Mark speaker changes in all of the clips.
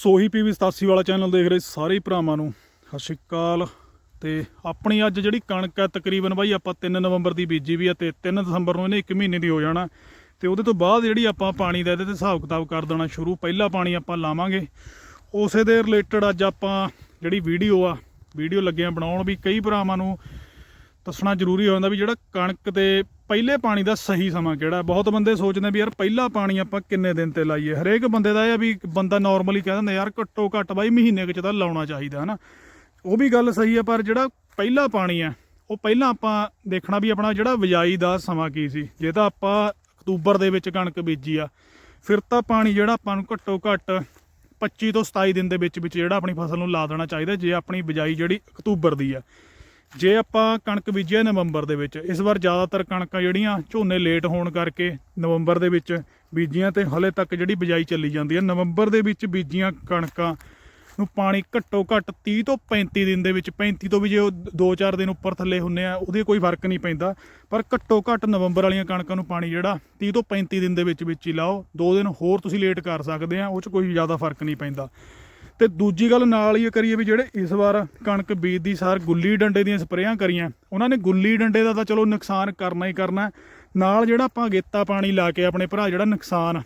Speaker 1: ਸੋਹੀ PV 87 ਵਾਲਾ channel ਦੇਖ ਰਹੇ ਸਾਰੇ ਭਰਾਵਾਂ ਨੂੰ। ਸਤਿ ਸ਼੍ਰੀ ਅਕਾਲ ਤੇ ਆਪਣੀ ਅੱਜ ਜਿਹੜੀ ਕਣਕ ਹੈ, ਤਕਰੀਬਨ ਬਾਈ ਆਪਾਂ 3 ਨਵੰਬਰ ਦੀ ਬੀਜੀ ਵੀ ਆ ਤੇ 3 ਦਸੰਬਰ ਨੂੰ ਇਹਨੇ 1 ਮਹੀਨੇ ਦੀ ਹੋ ਜਾਣਾ ਤੇ ਉਹਦੇ ਤੋਂ ਬਾਅਦ ਜਿਹੜੀ ਆਪਾਂ ਪਾਣੀ ਦਾ ਇਹਦੇ ਤੇ ਹਿਸਾਬ ਕਿਤਾਬ ਕਰ ਦੇਣਾ ਸ਼ੁਰੂ, ਪਹਿਲਾ ਪਾਣੀ ਆਪਾਂ ਲਾਵਾਂਗੇ। ਉਸੇ ਦੇ ਰਿਲੇਟਡ ਅੱਜ ਆਪਾਂ ਜਿਹੜੀ ਵੀਡੀਓ ਆ ਵੀਡੀਓ ਲੱਗਿਆ ਬਣਾਉਣ ਵੀ ਕਈ ਭਰਾਵਾਂ ਨੂੰ ਦੱਸਣਾ ਜ਼ਰੂਰੀ ਹੋ ਜਾਂਦਾ ਵੀ ਜਿਹੜਾ ਕਣਕ ਤੇ ਪਹਿਲੇ ਪਾਣੀ ਦਾ ਸਹੀ ਸਮਾਂ ਕਿਹੜਾ ਬਹੁਤ ਬੰਦੇ ਸੋਚਦੇ ਵੀ ਯਾਰ ਪਹਿਲਾ ਪਾਣੀ ਆਪਾਂ ਕਿੰਨੇ ਦਿਨ ਤੇ ਲਾਈਏ? ਹਰੇਕ ਬੰਦੇ ਦਾ ਇਹ ਆ ਵੀ ਬੰਦਾ ਨਾਰਮਲੀ ਕਹਿ ਦਿੰਦਾ, ਯਾਰ ਘੱਟੋ ਘੱਟ ਬਾਈ ਮਹੀਨੇ ਕੁ ਚ ਤਾਂ ਲਾਉਣਾ ਚਾਹੀਦਾ ਹਨਾ? ਉਹ ਵੀ ਗੱਲ ਸਹੀ ਹੈ, ਪਰ ਜਿਹੜਾ ਪਹਿਲਾ ਪਾਣੀ ਹੈ, ਉਹ ਪਹਿਲਾਂ ਆਪਾਂ ਦੇਖਣਾ ਵੀ ਆਪਣਾ ਜਿਹੜਾ ਬਿਜਾਈ ਦਾ ਸਮਾਂ ਕੀ ਸੀ। ਜੇ ਤਾਂ ਆਪਾਂ ਅਕਤੂਬਰ ਦੇ ਵਿੱਚ ਕਣਕ ਬੀਜੀ ਆ, ਫਿਰ ਤਾਂ ਪਾਣੀ ਜਿਹੜਾ ਆਪਾਂ ਨੂੰ ਘੱਟੋ ਘੱਟ 25 ਤੋਂ 27 ਦਿਨ ਦੇ ਵਿੱਚ ਵਿੱਚ ਜਿਹੜਾ ਆਪਣੀ ਫਸਲ ਨੂੰ ਲਾ ਦੇਣਾ ਚਾਹੀਦਾ, ਜੇ ਆਪਣੀ ਬਿਜਾਈ ਜਿਹੜੀ ਅਕਤੂਬਰ ਦੀ ਆ। ਜੇ ਆਪਾਂ ਕਣਕ ਬੀਜਿਆ ਨਵੰਬਰ ਦੇ ਵਿੱਚ, ਇਸ ਵਾਰ ਜ਼ਿਆਦਾਤਰ ਕਣਕਾਂ ਜਿਹੜੀਆਂ ਝੋਨੇ ਲੇਟ ਹੋਣ ਕਰਕੇ ਨਵੰਬਰ ਦੇ ਵਿੱਚ ਬੀਜੀਆਂ ਤੇ ਹਲੇ ਤੱਕ ਜਿਹੜੀ ਬਿਜਾਈ ਚੱਲੀ ਜਾਂਦੀ ਹੈ, ਨਵੰਬਰ ਦੇ ਵਿੱਚ ਬੀਜੀਆਂ ਕਣਕਾਂ ਨੂੰ ਪਾਣੀ ਘੱਟੋ ਘੱਟ 30 ਤੋਂ 35 ਦਿਨ ਦੇ ਵਿੱਚ 35 ਤੋਂ ਵੀ ਜੇ ਉਹ 2-4 ਦਿਨ ਉੱਪਰ ਥੱਲੇ ਹੁੰਨੇ ਆ, ਉਹਦੇ ਕੋਈ ਫ਼ਰਕ ਨਹੀਂ ਪੈਂਦਾ, ਪਰ ਘੱਟੋ ਘੱਟ ਨਵੰਬਰ ਵਾਲੀਆਂ ਕਣਕਾਂ ਨੂੰ ਪਾਣੀ ਜਿਹੜਾ 30 ਤੋਂ 35 ਦਿਨ ਦੇ ਵਿੱਚ ਵਿੱਚ ਹੀ ਲਾਓ, ਦੋ ਦਿਨ ਹੋਰ ਤੁਸੀਂ ਲੇਟ ਕਰ ਸਕਦੇ ਆ, ਉਹ 'ਚ ਕੋਈ ਜ਼ਿਆਦਾ ਫ਼ਰਕ ਨਹੀਂ ਪੈਂਦਾ। ਤੇ ਦੂਜੀ ਗੱਲ ਨਾਲ ਹੀ ਕਰੀਏ ਵੀ ਜਿਹੜੇ ਇਸ ਵਾਰ ਕਣਕ ਬੀਜਦੀ ਸਾਰ ਗੁੱਲੀ ਡੰਡੇ ਦੀਆਂ ਸਪਰੇਆਂ ਕਰੀਆਂ, ਉਹਨਾਂ ਨੇ ਗੁੱਲੀ ਡੰਡੇ ਦਾ ਤਾਂ ਚਲੋ ਨੁਕਸਾਨ ਕਰਨਾ ਹੀ ਕਰਨਾ ਨਾਲ ਜਿਹੜਾ ਆਪਾਂ ਅਗੇਤਾ ਪਾਣੀ ਲਾ ਕੇ ਆਪਣੇ ਭਰਾ ਜਿਹੜਾ ਨੁਕਸਾਨ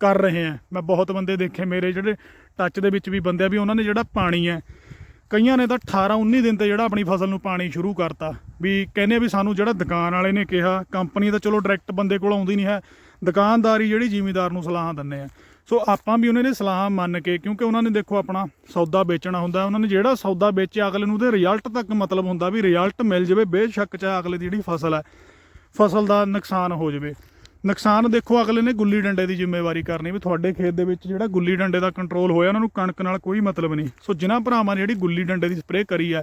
Speaker 1: ਕਰ ਰਹੇ ਆ ਮੈਂ ਬਹੁਤ ਬੰਦੇ ਦੇਖੇ ਮੇਰੇ ਜਿਹੜੇ ਟੱਚ ਦੇ ਵਿੱਚ ਵੀ ਬੰਦੇ ਆ ਵੀ ਉਹਨਾਂ ਨੇ ਜਿਹੜਾ ਪਾਣੀ ਹੈ, ਕਈਆਂ ਨੇ ਤਾਂ 18 19 ਦਿਨ ਤੇ ਜਿਹੜਾ ਆਪਣੀ ਫਸਲ ਨੂੰ ਪਾਣੀ ਸ਼ੁਰੂ ਕਰਤਾ। ਵੀ ਕਹਿੰਦੇ ਵੀ ਸਾਨੂੰ ਜਿਹੜਾ ਦੁਕਾਨ ਵਾਲੇ ਨੇ ਕਿਹਾ, ਕੰਪਨੀ ਤਾਂ ਚਲੋ ਡਾਇਰੈਕਟ ਬੰਦੇ ਕੋਲ ਆਉਂਦੀ ਨਹੀਂ ਹੈ। ਦੁਕਾਨਦਾਰੀ ਜਿਹੜੀ ਜ਼ਿਮੀਦਾਰ ਨੂੰ ਸਲਾਹਾਂ ਦਿੰਦੇ ਆ। ਸੋ ਆਪਾਂ ਵੀ ਉਹਨਾਂ ਨੇ ਸਲਾਹ ਮੰਨ ਕੇ ਕਿਉਂਕਿ ਉਹਨਾਂ ਨੇ ਦੇਖੋ ਆਪਣਾ ਸੌਦਾ ਵੇਚਣਾ ਹੁੰਦਾ ਉਹਨਾਂ ਨੇ ਜਿਹੜਾ ਸੌਦਾ ਵੇਚਿਆ ਅਗਲੇ ਨੂੰ ਉਹਦੇ ਰਿਜ਼ਲਟ ਤੱਕ ਮਤਲਬ ਹੁੰਦਾ ਵੀ ਰਿਜ਼ਲਟ ਮਿਲ ਜਾਵੇ ਬੇਸ਼ੱਕ ਚਾਹੇ ਅਗਲੇ ਦੀ ਜਿਹੜੀ ਫਸਲ ਹੈ ਫਸਲ ਦਾ ਨੁਕਸਾਨ ਹੋ ਜਾਵੇ। ਨੁਕਸਾਨ ਦੇਖੋ ਅਗਲੇ ਨੇ ਗੁੱਲੀ ਡੰਡੇ ਦੀ ਜ਼ਿੰਮੇਵਾਰੀ ਕਰਨੀ ਵੀ ਤੁਹਾਡੇ ਖੇਤ ਦੇ ਵਿੱਚ ਜਿਹੜਾ ਗੁੱਲੀ ਡੰਡੇ ਦਾ ਕੰਟਰੋਲ ਹੋਇਆ ਉਹਨਾਂ ਨੂੰ ਕਣਕ ਨਾਲ ਕੋਈ ਮਤਲਬ ਨਹੀਂ। ਸੋ ਜਿਨ੍ਹਾਂ ਭਰਾਵਾਂ ਨੇ ਜਿਹੜੀ ਗੁੱਲੀ ਡੰਡੇ ਦੀ ਸਪਰੇਅ ਕਰੀ ਹੈ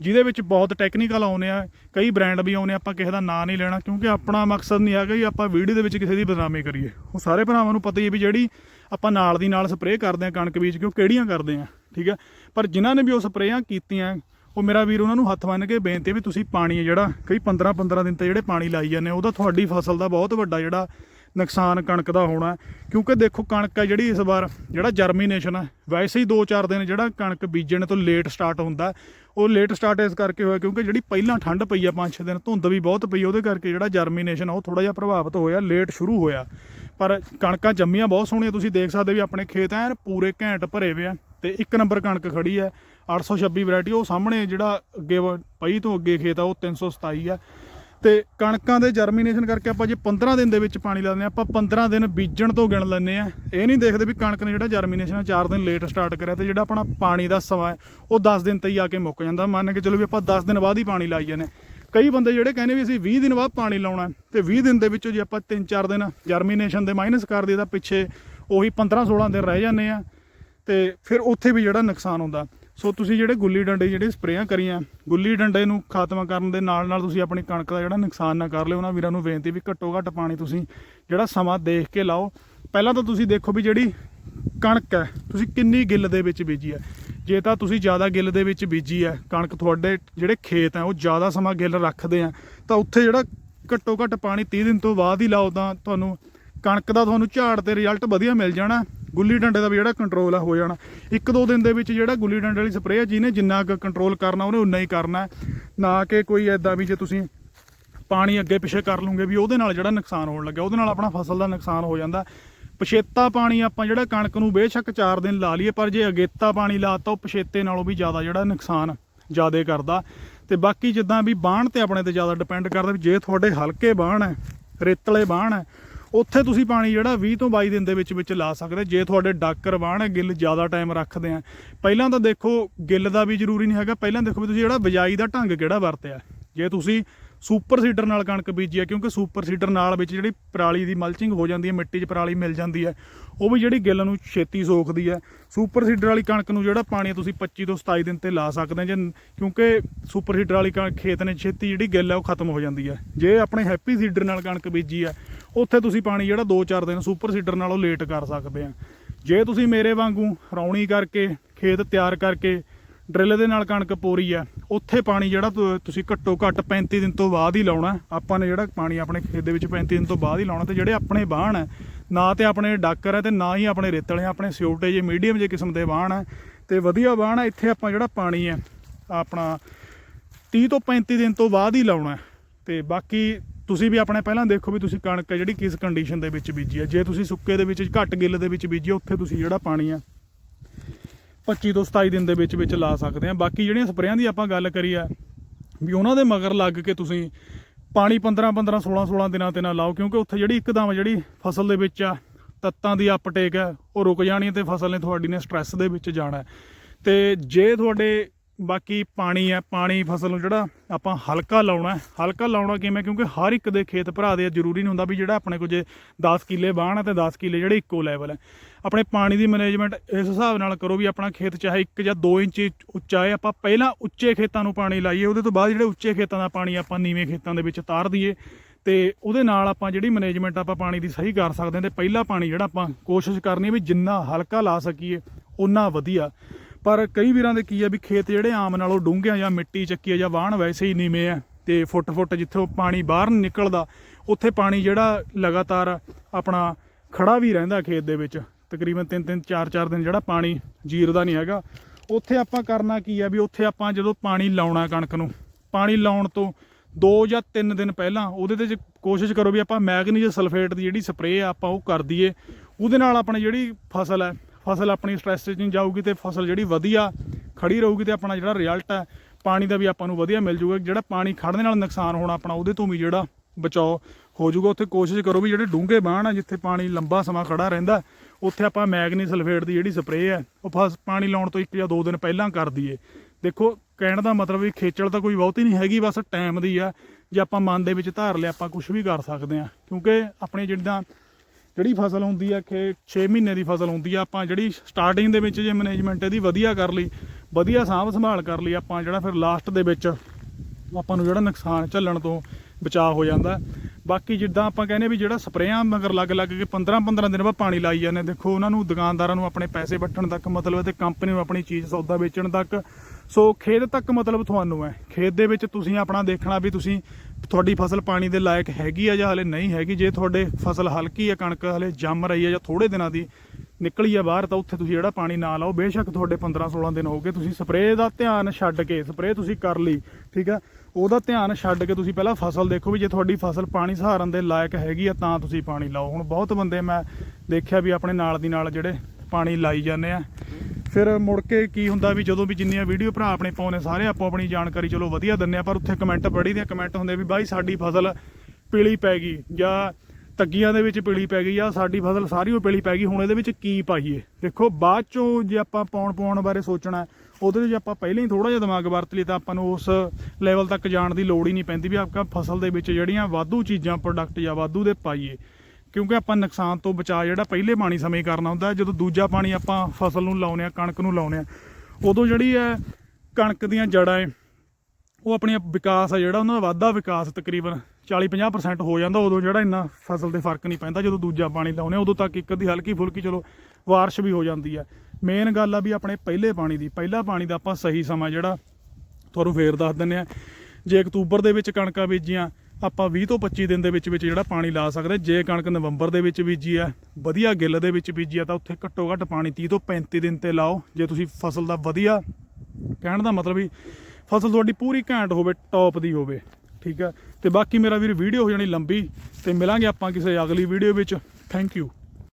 Speaker 1: ਜਿਹਦੇ ਵਿੱਚ ਬਹੁਤ ਟੈਕਨੀਕਲ ਆਉਨੇ ਆ ਕਈ ਬ੍ਰਾਂਡ ਵੀ ਆਉਨੇ ਆ, ਆਪਾਂ ਕਿਸੇ ਦਾ ਨਾਂ ਨਹੀਂ ਲੈਣਾ ਕਿਉਂਕਿ ਆਪਣਾ ਮਕਸਦ ਨਹੀਂ ਹੈਗਾ ਕਿ ਆਪਾਂ ਵੀਡੀਓ ਦੇ ਵਿੱਚ ਕਿਸੇ ਦੀ ਬਦਨਾਮੀ ਕਰੀਏ। ਉਹ ਸਾਰੇ ਭਰਾਵਾਂ ਨੂੰ ਪਤਾ ਹੀ ਹੈ ਵੀ ਜਿਹੜੀ ਆਪਾਂ ਨਾਲ ਦੀ ਨਾਲ ਸਪਰੇਅ ਕਰਦੇ ਆ ਕਣਕ ਬੀਜ ਕੇ, ਉਹ ਕਿਹੜੀਆਂ ਕਰਦੇ ਆ ਠੀਕ ਹੈ? ਪਰ ਜਿਨ੍ਹਾਂ ਨੇ ਵੀ ਉਹ ਸਪਰੇਆਂ ਕੀਤੀਆਂ, ਉਹ ਮੇਰਾ ਵੀਰ ਉਹਨਾਂ ਨੂੰ ਹੱਥ ਬੰਨ੍ਹ ਕੇ ਬੇਨਤੀ ਵੀ ਤੁਸੀਂ ਪਾਣੀ ਜਿਹੜਾ, ਕਈ 15 15 ਦਿਨ ਤੇ ਜਿਹੜੇ ਪਾਣੀ ਲਾਈ ਜਾਂਦੇ ਉਹਦਾ ਤੁਹਾਡੀ ਫਸਲ ਦਾ ਬਹੁਤ ਵੱਡਾ ਜਿਹੜਾ ਨੁਕਸਾਨ ਕਣਕ ਦਾ ਹੋਣਾ ਕਿਉਂਕਿ ਦੇਖੋ, ਕਣਕ ਹੈ ਜਿਹੜੀ ਇਸ ਵਾਰ, ਜਿਹੜਾ ਜਰਮੀਨੇਸ਼ਨ ਹੈ, ਵੈਸੇ ਹੀ 2-4 ਦਿਨ ਜਿਹੜਾ ਕਣਕ ਬੀਜਣ ਤੋਂ ਲੇਟ ਸਟਾਰਟ ਹੁੰਦਾ ਉਹ ਲੇਟ ਸਟਾਰਟ ਇਸ ਕਰਕੇ ਹੋਇਆ ਕਿਉਂਕਿ ਜਿਹੜੀ ਪਹਿਲਾਂ ਠੰਡ ਪਈ ਆ 5-6 ਦਿਨ ਧੁੰਦ ਵੀ ਬਹੁਤ ਪਈ, ਉਹਦੇ ਕਰਕੇ ਜਿਹੜਾ ਜਰਮੀਨੇਸ਼ਨ ਆ, ਉਹ ਥੋੜਾ ਜਿਹਾ ਪ੍ਰਭਾਵਿਤ ਹੋਇਆ ਲੇਟ ਸ਼ੁਰੂ ਹੋਇਆ। ਪਰ ਕਣਕਾਂ ਜੰਮੀਆਂ ਬਹੁਤ ਸੋਹਣੀਆਂ, ਤੁਸੀਂ ਦੇਖ ਸਕਦੇ ਵੀ ਆਪਣੇ ਖੇਤ ਐਨ ਪੂਰੇ ਘੈਂਟ ਭਰੇ ਹੋਏ ਆ ਤੇ ਇੱਕ ਨੰਬਰ ਕਣਕ ਖੜੀ ਹੈ 826 ਵੈਰਾਈਟੀ, ਉਹ ਸਾਹਮਣੇ ਜਿਹੜਾ ਅੱਗੇ ਵ- ਪਈ ਤੋਂ ਅੱਗੇ ਖੇਤ ਆ, ਉਹ 327 ਆ। ਤੇ ਕਣਕਾਂ ਦੇ ਜਰਮੀਨੇਸ਼ਨ ਕਰਕੇ ਆਪਾਂ ਜੇ 15 ਦਿਨ ਦੇ ਵਿੱਚ ਪਾਣੀ ਲਾਉਂਦੇ ਆ, ਆਪਾਂ 15 ਦਿਨ ਬੀਜਣ ਤੋਂ ਗਿਣ ਲੈਂਦੇ ਆ। ਇਹ ਨਹੀਂ ਦੇਖਦੇ ਵੀ ਕਣਕ ਨੇ ਜਿਹੜਾ ਜਰਮੀਨੇਸ਼ਨ 4 ਦਿਨ ਲੇਟ ਸਟਾਰਟ ਕਰਿਆ ਤੇ ਜਿਹੜਾ ਆਪਣਾ ਪਾਣੀ ਦਾ ਸਮਾਂ ਹੈ ਉਹ 10 ਦਿਨ ਤੇ ਹੀ ਆ ਕੇ ਮੁੱਕ ਜਾਂਦਾ। ਮੰਨ ਕੇ ਚਲੋ ਵੀ ਆਪਾਂ 10 ਦਿਨ ਬਾਅਦ ਹੀ ਪਾਣੀ ਲਾਈ ਜਾਂਦੇ ਕਈ ਬੰਦੇ ਜਿਹੜੇ ਕਹਿੰਦੇ ਵੀ ਅਸੀਂ 20 ਦਿਨ ਬਾਅਦ ਪਾਣੀ ਲਾਉਣਾ ਹੈ, ਤੇ 20 ਦਿਨ ਦੇ ਵਿੱਚੋਂ ਜੇ ਆਪਾਂ 3-4 ਦਿਨ ਜਰਮੀਨੇਸ਼ਨ ਦੇ ਮਾਈਨਸ ਕਰ ਦਈਏ ਤਾਂ ਪਿੱਛੇ ਉਹੀ 15-16 ਦਿਨ ਰਹਿ ਜਾਂਦੇ ਆ ਤੇ ਫਿਰ ਉੱਥੇ ਵੀ ਜਿਹੜਾ ਨੁਕਸਾਨ ਹੁੰਦਾ। ਸੋ ਤੁਸੀਂ ਜਿਹੜੇ ਗੁੱਲੀ ਡੰਡੇ ਜਿਹੜੇ ਸਪਰੇਆਂ ਕਰੀਆਂ ਗੁੱਲੀ ਡੰਡੇ ਨੂੰ ਖਾਤਮਾ ਕਰਨ ਦੇ ਨਾਲ ਨਾਲ ਤੁਸੀਂ ਆਪਣੀ ਕਣਕ ਦਾ ਜਿਹੜਾ ਨੁਕਸਾਨ ਨਾ ਕਰ ਲਿਓ। ਉਹਨਾਂ ਵੀਰਾਂ ਨੂੰ ਬੇਨਤੀ ਵੀ ਘੱਟੋ ਘੱਟ ਪਾਣੀ ਤੁਸੀਂ ਜਿਹੜਾ ਸਮਾਂ ਦੇਖ ਕੇ ਲਾਓ। ਪਹਿਲਾਂ ਤਾਂ ਤੁਸੀਂ ਦੇਖੋ ਵੀ ਜਿਹੜੀ ਕਣਕ ਹੈ ਤੁਸੀਂ ਕਿੰਨੀ ਗਿੱਲ ਦੇ ਵਿੱਚ ਬੀਜੀ ਹੈ। ਜੇ ਤਾਂ ਤੁਸੀਂ ਜ਼ਿਆਦਾ ਗਿੱਲ ਦੇ ਵਿੱਚ ਬੀਜੀ ਹੈ ਕਣਕ ਤੁਹਾਡੇ ਜਿਹੜੇ ਖੇਤ ਹੈ ਉਹ ਜ਼ਿਆਦਾ ਸਮਾਂ ਗਿੱਲ ਰੱਖਦੇ ਆ ਤਾਂ ਉੱਥੇ ਜਿਹੜਾ ਘੱਟੋ ਘੱਟ ਪਾਣੀ 30 ਦਿਨ ਤੋਂ ਬਾਅਦ ਹੀ ਲਾਓ ਤਾਂ ਤੁਹਾਨੂੰ ਕਣਕ ਦਾ ਤੁਹਾਨੂੰ ਝਾੜ ਤੇ ਰਿਜ਼ਲਟ ਵਧੀਆ ਮਿਲ ਜਾਣਾ, ਗੁੱਲੀ ਡੰਡੇ ਦਾ ਵੀ ਜਿਹੜਾ ਕੰਟਰੋਲ ਆ, ਹੋ ਜਾਣਾ। ਇੱਕ ਦੋ ਦਿਨ ਦੇ ਵਿੱਚ ਜਿਹੜਾ ਗੁੱਲੀ ਡੰਡੇ ਵਾਲੀ ਸਪਰੇਅ ਆ, ਜਿਹਨੇ ਜਿੰਨਾ ਕੁ ਕੰਟਰੋਲ ਕਰਨਾ, ਉਹਨੇ ਉਨਾ ਹੀ ਕਰਨਾ ਨਾ ਕਿ ਕੋਈ ਐਦਾਂ ਵੀ ਜੇ ਤੁਸੀਂ ਪਾਣੀ ਅੱਗੇ ਪਿੱਛੇ ਕਰ ਲੂਗੇ ਵੀ ਉਹਦੇ ਨਾਲ ਜਿਹੜਾ ਨੁਕਸਾਨ ਹੋਣ ਲੱਗਾ ਉਹਦੇ ਨਾਲ ਆਪਣਾ ਫਸਲ ਦਾ ਨੁਕਸਾਨ ਹੋ ਜਾਂਦਾ। ਪਛੇਤਾ ਪਾਣੀ ਆਪਾਂ ਜਿਹੜਾ ਕਣਕ ਨੂੰ ਬੇਸ਼ੱਕ 4 ਦਿਨ ਲਾ ਲਈਏ, ਪਰ ਜੇ ਅਗੇਤਾ ਪਾਣੀ ਲਾਤਾ ਉਹ ਪਛੇਤੇ ਨਾਲੋਂ ਵੀ ਜ਼ਿਆਦਾ ਜਿਹੜਾ ਨੁਕਸਾਨ ਜ਼ਿਆਦਾ ਕਰਦਾ। ਤੇ ਬਾਕੀ ਜਿੱਦਾਂ ਵੀ ਬਾਣ ਤੇ ਆਪਣੇ ਤੇ ਜ਼ਿਆਦਾ ਡਿਪੈਂਡ ਕਰਦਾ ਵੀ ਜੇ ਤੁਹਾਡੇ ਹਲਕੇ ਬਾਣ ਹੈ, ਰੇਤਲੇ ਬਾਣ ਹੈ, ਉੱਥੇ ਤੁਸੀਂ ਪਾਣੀ ਜਿਹੜਾ 20 ਤੋਂ 22 ਦਿਨ ਦੇ ਵਿੱਚ ਵਿੱਚ ਲਾ ਸਕਦੇ ਜੇ ਤੁਹਾਡੇ ਡਾਕਰ ਬਾਣ ਹੈ, ਗਿੱਲ ਜ਼ਿਆਦਾ ਟਾਈਮ ਰੱਖਦੇ ਆ। ਪਹਿਲਾਂ ਤਾਂ ਦੇਖੋ, ਗਿੱਲ ਦਾ ਵੀ ਜ਼ਰੂਰੀ ਨਹੀਂ ਹੈਗਾ। ਪਹਿਲਾਂ ਦੇਖੋ ਵੀ ਤੁਸੀਂ ਜਿਹੜਾ ਬਿਜਾਈ ਦਾ ਢੰਗ ਕਿਹੜਾ ਵਰਤਿਆ। ਜੇ ਤੁਸੀਂ ਸੁਪਰ ਸੀਡਰ ਨਾਲ ਕਣਕ ਬੀਜੀ ਹੈ, ਕਿਉਂਕਿ ਸੁਪਰ ਸੀਡਰ ਨਾਲ ਵਿੱਚ ਜਿਹੜੀ ਪਰਾਲੀ ਦੀ ਮਲਚਿੰਗ ਹੋ ਜਾਂਦੀ ਹੈ, ਮਿੱਟੀ 'ਚ ਪਰਾਲੀ ਮਿਲ ਜਾਂਦੀ ਹੈ, ਉਹ ਵੀ ਜਿਹੜੀ ਗਿੱਲ ਨੂੰ ਛੇਤੀ ਸੋਖਦੀ ਹੈ। ਸੁਪਰ ਸੀਡਰ ਵਾਲੀ ਕਣਕ ਨੂੰ ਜਿਹੜਾ ਪਾਣੀ ਤੁਸੀਂ 25 ਤੋਂ 27 ਦਿਨ ਤੇ ਲਾ ਸਕਦੇ ਜੇ ਕਿਉਂਕਿ ਸੁਪਰ ਸੀਡਰ ਵਾਲੀ ਕਣਕ ਖੇਤ ਨੇ ਛੇਤੀ ਜਿਹੜੀ ਗਿੱਲ ਹੈ, ਉਹ ਖਤਮ ਹੋ ਜਾਂਦੀ ਹੈ। ਜੇ ਆਪਣੇ ਹੈਪੀ ਸੀਡਰ ਨਾਲ ਕਣਕ ਬੀਜੀ ਹੈ, ਉੱਥੇ ਤੁਸੀਂ ਪਾਣੀ ਜਿਹੜਾ 2-4 ਦਿਨ ਸੁਪਰ ਸੀਡਰ ਨਾਲੋਂ ਲੇਟ ਕਰ ਸਕਦੇ ਆ ਜੇ ਤੁਸੀਂ ਮੇਰੇ ਵਾਂਗੂ ਰੌਣੀ ਕਰਕੇ ਖੇਤ ਤਿਆਰ ਕਰਕੇ ਡਰਿੱਲ ਦੇ ਨਾਲ ਕਣਕ ਪੋਰੀ ਆ, ਉੱਥੇ ਪਾਣੀ ਜਿਹੜਾ ਤੁਸੀਂ ਘੱਟੋ ਘੱਟ 35 ਦਿਨ ਤੋਂ ਬਾਅਦ ਹੀ ਲਾਉਣਾ ਆਪਾਂ ਨੇ ਜਿਹੜਾ ਪਾਣੀ ਆਪਣੇ ਖੇਤ ਦੇ ਵਿੱਚ 35 ਦਿਨ ਤੋਂ ਬਾਅਦ ਹੀ ਲਾਉਣਾ ਤੇ ਜਿਹੜੇ ਆਪਣੇ ਬਾਣ ਹੈ, ਨਾ ਤੇ ਆਪਣੇ ਡਾਕਰ ਹੈ ਤੇ ਨਾ ਹੀ ਆਪਣੇ ਰੇਤਲੇ ਆਪਣੇ ਸਿਉਟੇ ਜੇ ਮੀਡੀਅਮ ਜੇ ਕਿਸਮ ਦੇ ਵਾਹਣ ਹੈ ਤੇ ਵਧੀਆ ਵਾਹਣ ਹੈ, ਇੱਥੇ ਆਪਾਂ ਜਿਹੜਾ ਪਾਣੀ ਹੈ, ਆਪਣਾ 30 ਤੋਂ 35 ਦਿਨ ਤੋਂ ਬਾਅਦ ਹੀ ਲਾਉਣਾ ਹੈ। ਤੇ ਬਾਕੀ ਤੁਸੀਂ ਵੀ ਆਪਣੇ ਪਹਿਲਾਂ ਦੇਖੋ ਵੀ ਤੁਸੀਂ ਕਣਕ ਹੈ ਜਿਹੜੀ ਕਿਸ ਕੰਡੀਸ਼ਨ ਦੇ ਵਿੱਚ ਬੀਜੀ ਹੈ। ਜੇ ਤੁਸੀਂ ਸੁੱਕੇ ਦੇ ਵਿੱਚ ਘੱਟ ਗਿੱਲ ਦੇ ਵਿੱਚ ਬੀਜੀ ਉੱਥੇ ਤੁਸੀਂ ਜਿਹੜਾ ਪਾਣੀ ਆ 25 ਤੋਂ 27 ਦਿਨ ਦੇ ਵਿੱਚ ਵਿੱਚ ਲਾ ਸਕਦੇ ਆ ਬਾਕੀ ਜਿਹੜੀਆਂ ਸਪਰੇਆਂ ਦੀ ਆਪਾਂ ਗੱਲ ਕਰੀ ਆ, ਵੀ ਉਹਨਾਂ ਦੇ ਮਗਰ ਲੱਗ ਕੇ ਤੁਸੀਂ ਪਾਣੀ 15 15 16 16 ਦਿਨਾਂ ਤੇ ਨਾ ਲਾਓ, ਕਿਉਂਕਿ ਉੱਥੇ ਜਿਹੜੀ ਇੱਕਦਮ ਜਿਹੜੀ ਫਸਲ ਦੇ ਵਿੱਚ ਆ, ਤੱਤਾਂ ਦੀ ਅਪਟੇਕ ਹੈ, ਉਹ ਰੁਕ ਜਾਣੀ ਹੈ ਤੇ ਫਸਲ ਨੇ ਤੁਹਾਡੀ ਨੇ ਸਟ੍ਰੈਸ ਦੇ ਵਿੱਚ ਜਾਣਾ ਹੈ। ਤੇ ਜੇ ਤੁਹਾਡੇ ਬਾਕੀ ਪਾਣੀ ਹੈ, ਪਾਣੀ ਫਸਲ ਨੂੰ ਜਿਹੜਾ ਆਪਾਂ ਹਲਕਾ ਲਾਉਣਾ ਹਲਕਾ ਲਾਉਣਾ ਕਿਵੇਂ? ਕਿਉਂਕਿ ਹਰ ਇੱਕ ਦੇ ਖੇਤ ਭਰਾ ਦੇ ਜ਼ਰੂਰੀ ਨਹੀਂ ਹੁੰਦਾ ਵੀ ਜਿਹੜਾ ਆਪਣੇ ਕੋਲ ਜੇ 10 ਕਿੱਲੇ ਬਾਣ ਹੈ ਤੇ 10 ਕਿੱਲੇ ਜਿਹੜੇ ਇੱਕੋ ਲੈਵਲ ਹੈ। ਆਪਣੇ ਪਾਣੀ ਦੀ ਮੈਨੇਜਮੈਂਟ ਇਸ ਹਿਸਾਬ ਨਾਲ ਕਰੋ ਵੀ ਆਪਣਾ ਖੇਤ ਚਾਹੇ 1 ਜਾਂ 2 ਇੰਚ ਉੱਚਾ ਹੈ, ਆਪਾਂ ਪਹਿਲਾਂ ਉੱਚੇ ਖੇਤਾਂ ਨੂੰ ਪਾਣੀ ਲਾਈਏ, ਉਹਦੇ ਤੋਂ ਬਾਅਦ ਜਿਹੜੇ ਉੱਚੇ ਖੇਤਾਂ ਦਾ ਪਾਣੀ ਆਪਾਂ ਨੀਵੇਂ ਖੇਤਾਂ ਦੇ ਵਿੱਚ ਤਾਰ ਦਈਏ, ਤੇ ਉਹਦੇ ਨਾਲ ਆਪਾਂ ਜਿਹੜੀ ਮੈਨੇਜਮੈਂਟ ਆਪਾਂ ਪਾਣੀ ਦੀ ਸਹੀ ਕਰ ਸਕਦੇ ਹਾਂ, ਤੇ ਪਹਿਲਾ ਪਾਣੀ ਜਿਹੜਾ ਆਪਾਂ ਕੋਸ਼ਿਸ਼ ਕਰਨੀ ਵੀ ਜਿੰਨਾ ਹਲਕਾ ਲਾ ਸਕੀਏ ਉਨਾ ਵਧੀਆ। ਪਰ ਕਈ ਵੀਰਾਂ ਦੇ ਕੀ ਆ ਵੀ ਖੇਤ ਜਿਹੜੇ ਆਮ ਨਾਲੋਂ ਡੂੰਘੇ ਆ ਜਾਂ ਮਿੱਟੀ ਚੱਕੀ ਆ ਜਾਂ ਵਾਹਣ ਵੈਸੇ ਹੀ ਨੀਵੇਂ ਆ ਤੇ ਫੁੱਟ ਫੁੱਟ ਜਿੱਥੋਂ ਪਾਣੀ ਬਾਹਰ ਨੀ ਨਿਕਲਦਾ, ਉੱਥੇ ਪਾਣੀ ਜਿਹੜਾ ਲਗਾਤਾਰ ਆਪਣਾ ਖੜਾ ਵੀ ਰਹਿੰਦਾ ਖੇਤ ਦੇ ਵਿੱਚ। ਤਕਰੀਬਨ 3-3 4-4 ਦਿਨ ਜਿਹੜਾ ਪਾਣੀ ਜੀਰਦਾ ਨਹੀਂ ਹੈਗਾ। ਉੱਥੇ ਆਪਾਂ ਕਰਨਾ ਕੀ ਆ ਵੀ ਉੱਥੇ ਆਪਾਂ ਜਦੋਂ ਪਾਣੀ ਲਾਉਣਾ ਕਣਕ ਨੂੰ, ਪਾਣੀ ਲਾਉਣ ਤੋਂ 2 ਜਾਂ 3 ਦਿਨ ਪਹਿਲਾਂ ਉਹਦੇ ਤੇ ਕੋਸ਼ਿਸ਼ ਕਰੋ ਵੀ ਆਪਾਂ ਮੈਗਨੀਜ਼ ਸਲਫੇਟ ਦੀ ਜਿਹੜੀ ਸਪਰੇਅ ਆ ਆਪਾਂ ਉਹ ਕਰ ਦਈਏ, ਉਹਦੇ ਨਾਲ ਆਪਣੀ ਜਿਹੜੀ ਫਸਲ ਹੈ ਫਸਲ ਆਪਣੀ ਸਟ੍ਰੈਸ 'ਚ ਨਹੀਂ ਜਾਊਗੀ ਤੇ ਫਸਲ ਜਿਹੜੀ ਵਧੀਆ ਖੜੀ ਰਹੂਗੀ ਤੇ ਆਪਣਾ ਜਿਹੜਾ ਰਿਜ਼ਲਟ ਹੈ, ਪਾਣੀ ਦਾ ਵੀ ਆਪਾਂ ਨੂੰ ਵਧੀਆ ਮਿਲ ਜੂਗਾ। ਜਿਹੜਾ ਪਾਣੀ ਖੜਨ ਨਾਲ ਨੁਕਸਾਨ ਹੋਣਾ ਆਪਣਾ, ਉਹਦੇ ਤੋਂ ਵੀ ਜਿਹੜਾ ਬਚਾਓ ਹੋ ਜਾਊਗਾ ਉੱਥੇ ਕੋਸ਼ਿਸ਼ ਕਰੋ ਵੀ ਜਿਹੜੇ ਡੂੰਘੇ ਬਾਣ ਆ, ਜਿੱਥੇ ਪਾਣੀ ਲੰਬਾ ਸਮਾਂ ਖੜਾ ਰਹਿੰਦਾ, ਉੱਥੇ ਆਪਾਂ ਮੈਗਨੀ ਸਲਫੇਟ ਦੀ ਜਿਹੜੀ ਸਪਰੇਅ ਹੈ, ਉਹ ਫਸ, ਪਾਣੀ ਲਾਉਣ ਤੋਂ ਇੱਕ ਜਾਂ ਦੋ ਦਿਨ ਪਹਿਲਾਂ ਕਰ ਦਈਏ। ਦੇਖੋ, ਕਹਿਣ ਦਾ ਮਤਲਬ ਵੀ ਖੇਚਲ ਤਾਂ ਕੋਈ ਬਹੁਤੀ ਨਹੀਂ ਹੈਗੀ, ਬਸ ਟਾਈਮ ਦੀ ਆ। ਜੇ ਆਪਾਂ ਮਨ ਦੇ ਵਿੱਚ ਧਾਰ ਲਿਆ, ਆਪਾਂ ਕੁਝ ਵੀ ਕਰ ਸਕਦੇ ਆ ਕਿਉਂਕਿ ਆਪਣੇ ਜਿਹੜਾ ਜਿਹੜੀ ਫਸਲ ਹੁੰਦੀ ਆ ਕਿ 6 ਮਹੀਨੇ ਦੀ ਫਸਲ ਹੁੰਦੀ ਆ, ਆਪਾਂ ਜਿਹੜੀ ਸਟਾਰਟਿੰਗ ਦੇ ਵਿੱਚ ਜੇ ਮੈਨੇਜਮੈਂਟ ਇਹਦੀ ਵਧੀਆ ਕਰ ਲਈ, ਵਧੀਆ ਸਾਂਭ ਸੰਭਾਲ ਕਰ ਲਈ, ਆਪਾਂ ਜਿਹੜਾ ਫਿਰ ਲਾਸਟ ਦੇ ਵਿੱਚ ਆਪਾਂ ਨੂੰ ਜਿਹੜਾ ਨੁਕਸਾਨ ਝੱਲਣ ਤੋਂ ਬਚਾਅ ਹੋ ਜਾਂਦਾ। ਬਾਕੀ ਜਿੱਦਾਂ ਆਪਾਂ ਕਹਿੰਦੇ ਵੀ ਜਿਹੜਾ ਸਪਰੇਆਂ ਮਗਰ ਲੱਗ ਲੱਗ ਕੇ 15 15 ਦਿਨ ਬਾਅਦ ਪਾਣੀ ਲਾਈ ਜਾਂਦੇ ਦੇਖੋ ਉਹਨਾਂ ਨੂੰ ਦੁਕਾਨਦਾਰਾਂ ਨੂੰ ਆਪਣੇ ਪੈਸੇ ਵੱਟਣ ਤੱਕ ਮਤਲਬ ਹੈ ਤੇ ਕੰਪਨੀ ਨੂੰ ਆਪਣੀ ਚੀਜ਼ ਸੌਦਾ ਵੇਚਣ ਤੱਕ। ਸੋ ਖੇਤ ਤੱਕ ਮਤਲਬ ਤੁਹਾਨੂੰ ਹੈ। ਖੇਤ ਦੇ ਵਿੱਚ ਤੁਸੀਂ ਆਪਣਾ ਦੇਖਣਾ ਵੀ ਤੁਸੀਂ ਤੁਹਾਡੀ ਫਸਲ ਪਾਣੀ ਦੇ ਲਾਇਕ ਹੈਗੀ ਆ ਜਾਂ ਹਲੇ ਨਹੀਂ ਹੈਗੀ। ਜੇ ਤੁਹਾਡੇ ਫਸਲ ਹਲਕੀ ਆ, ਕਣਕ ਹਲੇ ਜੰਮ ਰਹੀ ਆ ਜਾਂ ਥੋੜੇ ਦਿਨਾਂ ਦੀ ਨਿਕਲੀ ਆ ਬਾਹਰ, ਤਾਂ ਉੱਥੇ ਤੁਸੀਂ ਜਿਹੜਾ ਪਾਣੀ ਨਾ ਲਾਓ। ਬੇਸ਼ੱਕ ਤੁਹਾਡੇ 15 16 ਦਿਨ ਹੋ ਗਏ। ਤੁਸੀਂ ਸਪਰੇਅ ਦਾ ਧਿਆਨ ਛੱਡ ਕੇ ਸਪਰੇਅ ਤੁਸੀਂ ਕਰ ਲਈ, ਠੀਕ ਆ? ਉਹਦਾ ਧਿਆਨ ਛੱਡ ਕੇ ਤੁਸੀਂ ਪਹਿਲਾਂ ਫਸਲ ਦੇਖੋ ਵੀ ਜੇ ਤੁਹਾਡੀ ਫਸਲ ਪਾਣੀ ਸਹਾਰਨ ਦੇ ਲਾਇਕ ਹੈਗੀ ਆ ਤਾਂ ਤੁਸੀਂ ਪਾਣੀ ਲਾਓ। ਹੁਣ ਬਹੁਤ ਬੰਦੇ ਮੈਂ ਦੇਖਿਆ ਵੀ ਆਪਣੇ ਨਾਲ ਦੀ ਨਾਲ ਜਿਹੜੇ ਪਾਣੀ ਲਾਈ ਜਾਂਦੇ ਆ। ਫਿਰ ਮੁੜ ਕੇ ਕੀ ਹੁੰਦਾ ਵੀ ਜਦੋਂ ਵੀ ਜਿੰਨੀਆਂ ਵੀਡੀਓ ਭਰਾ ਆਪਣੇ ਪਾਉਨੇ ਸਾਰੇ ਆਪੋ ਆਪਣੀ ਜਾਣਕਾਰੀ ਚਲੋ ਵਧੀਆ ਦਿੰਦੇ ਆ, ਪਰ ਉੱਥੇ ਕਮੈਂਟ ਪੜ੍ਹੀ ਦੇ ਕਮੈਂਟ ਹੁੰਦੇ ਵੀ ਬਾਈ ਸਾਡੀ ਫਸਲ ਪੀਲੀ ਪੈ ਗਈ ਜਾਂ ਤੱਗੀਆਂ ਦੇ ਵਿੱਚ ਪੀਲੀ ਪੈ ਗਈ ਆ ਸਾਡੀ ਫਸਲ ਸਾਰੀ ਉਹ ਪੀਲੀ ਪੈ ਗਈ, ਹੁਣ ਇਹਦੇ ਵਿੱਚ ਕੀ ਪਾਈਏ? ਦੇਖੋ ਬਾਅਦ ਚੋਂ ਜੇ ਆਪਾਂ ਪਾਉਣ ਪਾਉਣ ਬਾਰੇ ਸੋਚਣਾ ਉਹਦੇ ਵਿੱਚ ਆਪਾਂ ਪਹਿਲਾਂ ਹੀ ਥੋੜਾ ਜਿਹਾ ਦਿਮਾਗ ਵਰਤ ਲਈ ਤਾਂ ਆਪਾਂ ਨੂੰ ਉਸ ਲੈਵਲ ਤੱਕ ਜਾਣ ਦੀ ਲੋੜ ਹੀ ਨਹੀਂ ਪੈਂਦੀ ਵੀ ਆਪਾਂ ਫਸਲ ਦੇ ਵਿੱਚ ਜਿਹੜੀਆਂ ਵਾਧੂ ਚੀਜ਼ਾਂ ਪ੍ਰੋਡਕਟ ਜਾਂ ਵਾਧੂ ਦੇ ਪਾਈਏ। ਕਿਉਂਕਿ ਆਪਾਂ ਨੁਕਸਾਨ ਤੋਂ ਬਚਾ ਜਿਹੜਾ ਪਹਿਲੇ ਪਾਣੀ ਸਮੇਂ ਕਰਨਾ ਹੁੰਦਾ, ਜਦੋਂ ਦੂਜਾ ਪਾਣੀ ਆਪਾਂ ਫਸਲ ਨੂੰ ਲਾਉਨੇ ਆ ਕਣਕ ਨੂੰ ਲਾਉਨੇ ਆ ਉਦੋਂ ਜਿਹੜੀ ਹੈ ਕਣਕ ਦੀਆਂ ਜੜਾਂ ਹੈ, ਉਹ ਆਪਣੀਆਂ ਵਿਕਾਸ ਆ ਜਿਹੜਾ ਉਹਨਾਂ ਦਾ ਵਾਧਾ ਵਿਕਾਸ ਤਕਰੀਬਨ 40-50% ਹੋ ਜਾਂਦਾ, ਉਦੋਂ ਜਿਹੜਾ ਇੰਨਾ ਫਸਲ ਤੇ ਫ਼ਰਕ ਨਹੀਂ ਪੈਂਦਾ, ਜਦੋਂ ਦੂਜਾ ਪਾਣੀ ਲਾਉਨੇ ਉਦੋਂ ਤੱਕ ਇੱਕ ਅੱਧੀ ਹਲਕੀ ਫੁਲਕੀ ਚਲੋ ਵਾਰਸ਼ ਵੀ ਹੋ ਜਾਂਦੀ ਆ ਮੇਨ ਗੱਲ ਆ ਵੀ ਆਪਣੇ ਪਹਿਲੇ ਪਾਣੀ ਦੀ, ਪਹਿਲਾ ਪਾਣੀ ਦਾ ਆਪਾਂ ਸਹੀ ਸਮਾਂ ਜਿਹੜਾ ਤੁਹਾਨੂੰ ਫੇਰ ਦੱਸ ਦਿੰਨੇ ਆ। ਜੇ ਅਕਤੂਬਰ ਦੇ ਵਿੱਚ ਕਣਕਾਂ ਬੀਜੀਆਂ, ਆਪਾਂ 20 ਤੋਂ 25 ਦਿਨ ਦੇ ਵਿੱਚ ਵਿੱਚ ਜਿਹੜਾ ਪਾਣੀ ਲਾ ਸਕਦੇ। ਜੇ ਕਣਕ ਨਵੰਬਰ ਦੇ ਵਿੱਚ ਬੀਜੀ ਆ, ਵਧੀਆ ਗਿੱਲ ਦੇ ਵਿੱਚ ਬੀਜੀ ਆ, ਤਾਂ ਉੱਥੇ ਘੱਟੋ ਘੱਟ ਪਾਣੀ 30 ਤੋਂ 35 ਦਿਨ ਤੇ ਲਾਓ। ਜੇ ਤੁਸੀਂ ਫਸਲ ਦਾ ਵਧੀਆ ਕਹਿਣ ਦਾ ਮਤਲਬ ਵੀ ਫਸਲ ਤੁਹਾਡੀ ਪੂਰੀ ਘੈਂਟ ਹੋਵੇ ਟੌਪ ਦੀ ਹੋਵੇ, ਠੀਕ ਆ? ਤੇ ਬਾਕੀ ਮੇਰਾ ਵੀਰ ਵੀਡੀਓ ਹੋ ਜਾਣੀ ਲੰਬੀ, ਤੇ ਮਿਲਾਂਗੇ ਆਪਾਂ ਕਿਸੇ ਅਗਲੀ ਵੀਡੀਓ ਵਿੱਚ। Thank you